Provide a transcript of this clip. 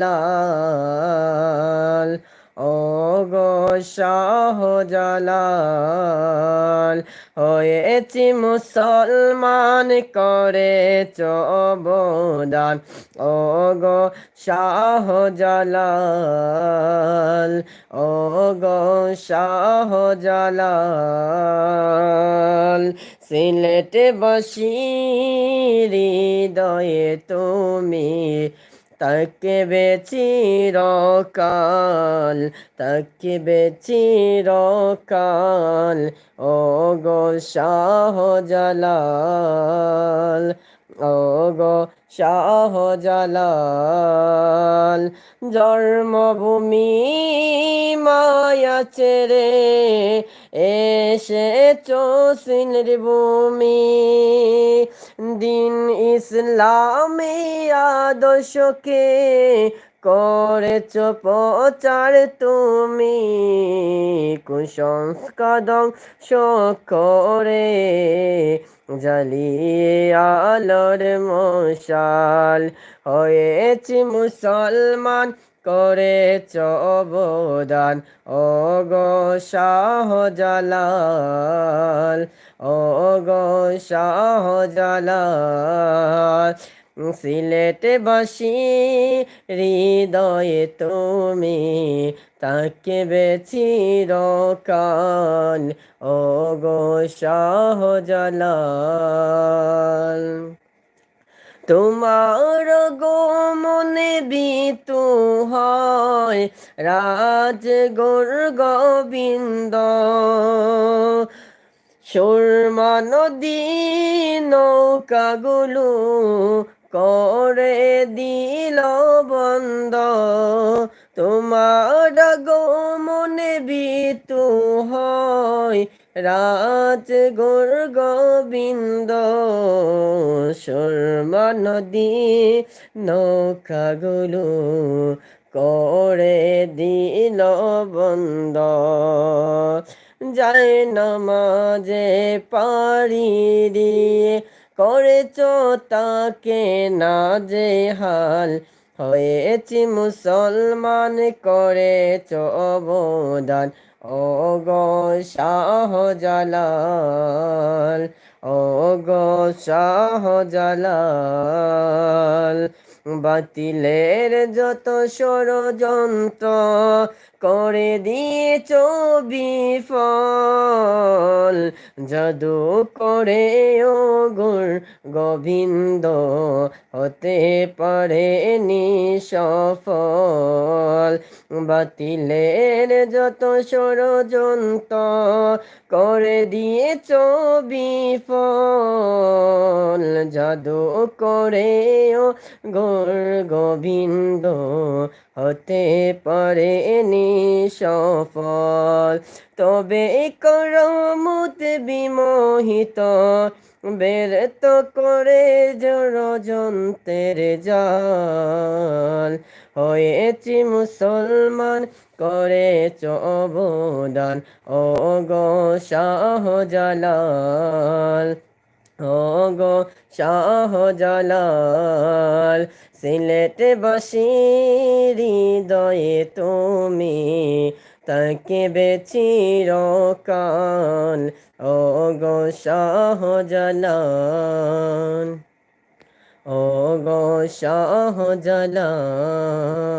লাল। ও গো শাহজালাল, হয়েছি মুসলমান করে চবদান ও গো শাহজালাল ও গো শাহজালাল সিলেটে বসি হৃদয়ে তুমি তাকে রকাল তাকে রকাল ও গো শাহজালাল। ও গো শাহজালাল, জন্মভূমি মায়া ছেড়ে এসে চোসিলের ভূমি। দিন ইসলামী আদর্শকে করেছ প্রচার তুমি, কুসংস্কার করে জ্বালিয়ে আলোর মশাল হয়েছি মুসলমান করে অবদান। ও গো শাহজালাল ও গো শাহজালাল সিলেটে বসি, হৃদয়ে তুমি তাকে বেছি রকাল ও গো শাহজালাল, তোমার গো মনে বিতু হয়, রাজ গোর গোবিন্দ। সুরমা নদী নৌকাগুলো করে দিল বন্ধ। তোমার গো মনে বিতু হয় রাত গোর গোবিন্দ। সুরমা নদী নৌকাগুলো করে দিল বন্ধ। যায় নামাজে পারি দিয়ে করেছ তাকে না যে হাল হয়েছি মুসলমান, করেছ অবদান। ও গো শাহজালাল ও গো শাহজালাল। বাতিলের যত ষড়যন্ত্র করে দিয়ে চবি ফল জাদু করে ও গুর গোবিন্দ হতে পারে সফল। বাতিলের যত ষড়যন্ত করে দিয়েছ বিফল জাদু করে গোর গোবিন্দ হতে পারে সফল তবে করমুত বিমোহিত বেরত করে জড়যন্ত্রের জাল। হয়েছি মুসলমান, করেছ অবদান ও গো শাহজালাল ও গো শাহজালাল। সিলেটে হৃদয়ে তুমি তাকে বেছি রকাল ও গো শাহজালাল ও গো শাহজালাল